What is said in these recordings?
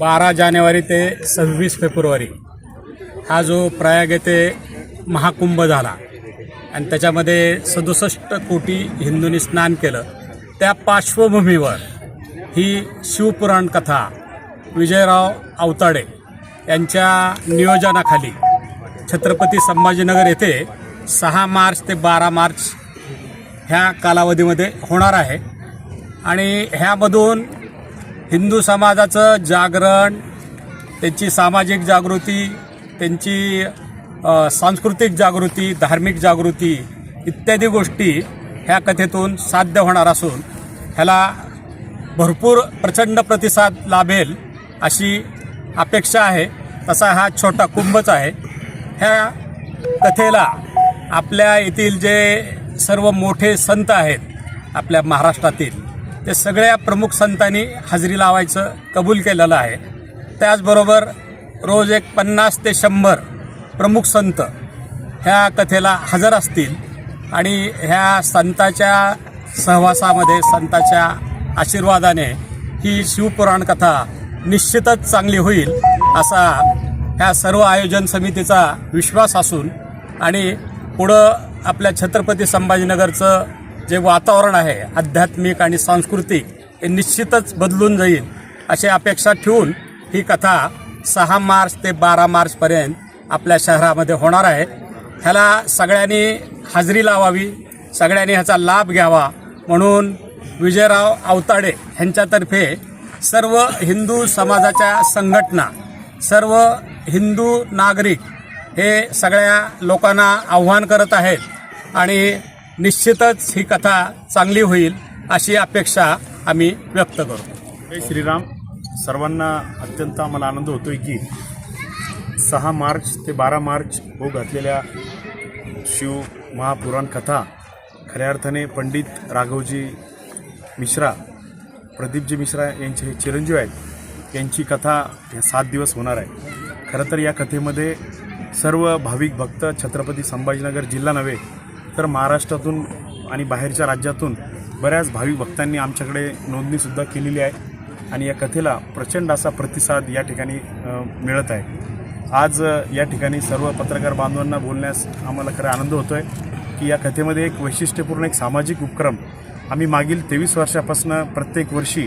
बारा जानेवारी ते सव्वीस फेब्रुवारी हा जो प्रयाग येथे महाकुंभ झाला. आणि त्याच्यामध्ये सदुसष्ट कोटी हिंदूंनी स्नान केलं. त्या पार्श्वभूमीवर ही शिवपुराण कथा विजयराव आवताडे यांच्या नियोजनाखाली छत्रपती संभाजीनगर येथे सहा मार्च ते बारा मार्च ह्या कालावधीमध्ये होणार आहे. आणि ह्यामधून हिंदू समाजाचं जागरण त्यांची सामाजिक जागृती त्यांची सांस्कृतिक जागृती धार्मिक जागृती इत्यादी गोष्टी ह्या कथेतून साध्य होणार असून ह्याला भरपूर प्रचंड प्रतिसाद लाभेल अशी अपेक्षा आहे. तसा हा छोटा कुंभच आहे. ह्या कथेला आपल्या येथील जे सर्व मोठे संत आहेत आपल्या महाराष्ट्रातील ते सगळ्या प्रमुख संतांनी हजेरी लावायचं कबूल केलेलं आहे. त्याचबरोबर रोज एक पन्नास ते शंभर प्रमुख संत ह्या कथेला हजर असतील आणि ह्या संताच्या सहवासामध्ये संताच्या आशीर्वादाने ही शिवपुराण कथा निश्चितच चांगली होईल असा ह्या सर्व आयोजन समितीचा विश्वास असून आणि पुढं आपल्या छत्रपती संभाजीनगरचं जे वातावरण आहे आध्यात्मिक आणि सांस्कृतिक हे निश्चितच बदलून जाईल अशी अपेक्षा ठेवून ही कथा सहा मार्च ते बारा मार्चपर्यंत आपल्या शहरामध्ये होणार आहे. ह्याला सगळ्यांनी हजेरी लावावी सगळ्यांनी ह्याचा लाभ घ्यावा म्हणून विजयराव आवताडे ह्यांच्यातर्फे सर्व हिंदू समाजाच्या संघटना सर्व हिंदू नागरिक हे सगळ्या लोकांना आव्हान करत आहेत आणि निश्चितच ही कथा चांगली होईल अशी अपेक्षा आम्ही व्यक्त करतो. जय श्रीराम. सर्वांना अत्यंत आम्हाला आनंद होतोय की सहा मार्च ते बारा मार्च हो घातलेल्या शिव महापुराण कथा खऱ्या अर्थाने पंडित राघवजी मिश्रा प्रदीपजी मिश्रा यांचे हे चिरंजीव आहेत. यांची कथा हे सात दिवस होणार आहे. खरं तर या कथेमध्ये सर्व भाविक भक्त छत्रपती संभाजीनगर जिल्हा नव्हे तर महाराष्ट्रातून आणि बाहेरच्या राज्यातून बऱ्याच भाविक भक्तांनी आमच्याकडे नोंदणीसुद्धा केलेली आहे. आणि या कथेला प्रचंड असा प्रतिसाद या ठिकाणी मिळत आहे. आज या ठिकाणी सर्व पत्रकार बांधवांना बोलण्यास आम्हाला खरं आनंद होतो आहे की या कथेमध्ये एक वैशिष्ट्यपूर्ण एक सामाजिक उपक्रम आम्ही मागील तेवीस वर्षापासून प्रत्येक वर्षी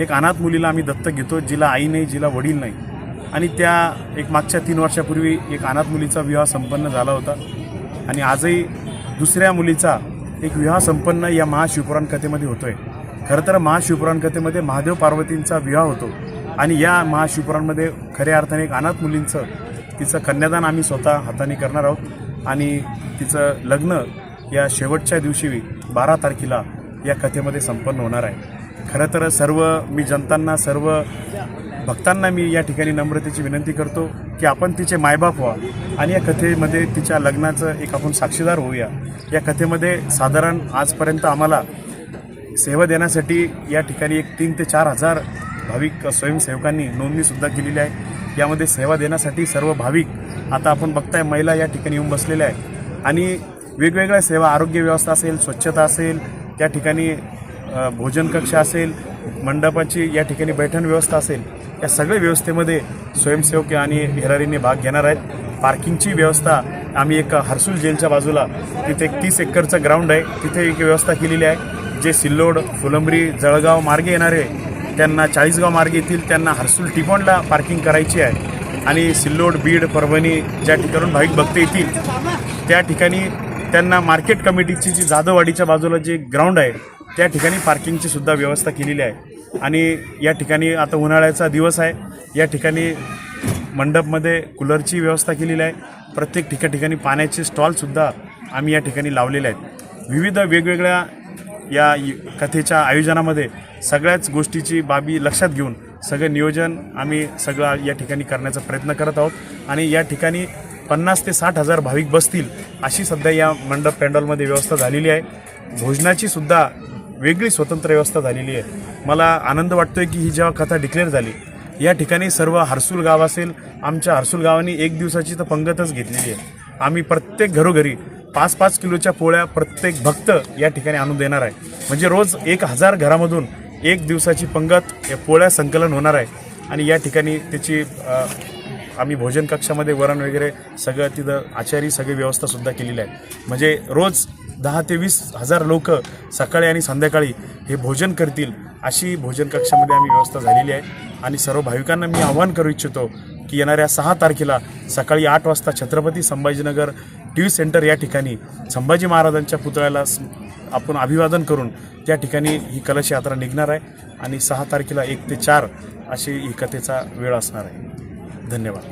एक अनाथ मुलीला आम्ही दत्तक घेतो जिला आई नाही जिला वडील नाही. आणि त्या एक मागच्या तीन वर्षापूर्वी एक अनाथ मुलीचा विवाह संपन्न झाला होता. आणि आजही दुसऱ्या मुलीचा एक विवाह संपन्न या महाशिवपुराण कथेमध्ये होतोय. खरं तर महाशिवपुराण कथेमध्ये महादेव पार्वतींचा विवाह होतो आणि या महाशिवपुराणमध्ये खऱ्या अर्थाने एक अनाथ मुलींचं तिचं कन्यादान आम्ही स्वतः हाताने करणार आहोत आणि तिचं लग्न या शेवटच्या दिवशी बारा तारखेला या कथेमध्ये संपन्न होणार आहे. खरं तर सर्व मी जनतांना सर्व भक्तांना मी या ठिकाणी नम्रतेची विनंती करतो की आपण तिचे मायबाप व्हा आणि या कथेमध्ये तिच्या लग्नाचं एक आपण साक्षीदार होऊया. या कथेमध्ये साधारण आजपर्यंत आम्हाला सेवा देण्यासाठी या ठिकाणी एक तीन ते चार हजार भाविक स्वयंसेवकांनी नोंदणीसुद्धा केलेली आहे. यामध्ये सेवा देण्यासाठी सर्व भाविक आता आपण बघताय महिला या ठिकाणी येऊन बसलेल्या आहे आणि वेगवेगळ्या सेवा आरोग्य व्यवस्था असेल स्वच्छता असेल त्या ठिकाणी भोजन कक्ष असेल मंडपाची या ठिकाणी बैठण व्यवस्था असेल या सगळ्या व्यवस्थेमध्ये स्वयंसेवक आणि हेरारीने भाग घेणार आहेत. पार्किंगची व्यवस्था आम्ही एक हर्सुल जेलच्या बाजूला तिथे एक तीस एकरचं ग्राउंड आहे. तिथे एक व्यवस्था केलेली आहे. जे सिल्लोड फुलंब्री जळगाव मार्गे येणारे त्यांना चाळीसगाव मार्गे येतील त्यांना हर्सुल टिपॉनला पार्किंग करायची आहे. आणि सिल्लोड बीड परभणी ज्या ठिकाणून भाविक भक्त येतील त्या ठिकाणी त्यांना मार्केट कमिटीची जी जाधववाडीच्या बाजूला जे ग्राउंड आहे त्या ठिकाणी पार्किंगची सुद्धा व्यवस्था केलेली आहे. आणि या ठिकाणी आता उन्हाळ्याचा दिवस आहे. या ठिकाणी मंडपमध्ये कूलरची व्यवस्था केलेली आहे. प्रत्येक ठिका ठिकाणी पाण्याचे स्टॉलसुद्धा आम्ही या ठिकाणी लावलेले आहेत. विविध वेगवेगळ्या या कथेच्या आयोजनामध्ये सगळ्याच गोष्टीची बाबी लक्षात घेऊन सगळं नियोजन आम्ही सगळं या ठिकाणी करण्याचा प्रयत्न करत आहोत. आणि या ठिकाणी पन्नास ते साठ हजार भाविक बसतील अशी सध्या या मंडप पॅन्डॉलमध्ये व्यवस्था झालेली आहे. भोजनाची सुद्धा वेगळी स्वतंत्र व्यवस्था झालेली आहे. मला आनंद वाटतो आहे की ही जेव्हा कथा डिक्लेअर झाली या ठिकाणी सर्व हर्सूल गाव असेल आमच्या हर्सूल गावाने एक दिवसाची तर पंगतच घेतलेली आहे. आम्ही प्रत्येक घरोघरी पाच पाच किलोच्या पोळ्या प्रत्येक भक्त या ठिकाणी आणून देणार आहे. म्हणजे रोज एक हजार घरामधून एक दिवसाची पंगत या पोळ्या संकलन होणार आहे. आणि या ठिकाणी त्याची आम्ही भोजन कक्षामध्ये वरण वगैरे सगळं तिथं आचारी सगळी व्यवस्थासुद्धा केलेली आहे. म्हणजे रोज दहा ते वीस हजार लोक सकाळी आणि संध्याकाळी हे भोजन करतील अशी भोजन कक्षामध्ये आम्ही व्यवस्था झालेली आहे. आणि सर्व भाविकांना मी आवाहन करू इच्छितो की येणाऱ्या सहा तारखेला सकाळी आठ वाजता Chhatrapati Sambhajinagar T V centre या ठिकाणी संभाजी महाराजांच्या पुतळ्याला आपण अभिवादन करून त्या ठिकाणी ही कलश यात्रा निघणार आहे. आणि सहा तारखेला एक ते चार अशी ही कथेचा वेळ असणार आहे. धन्यवाद.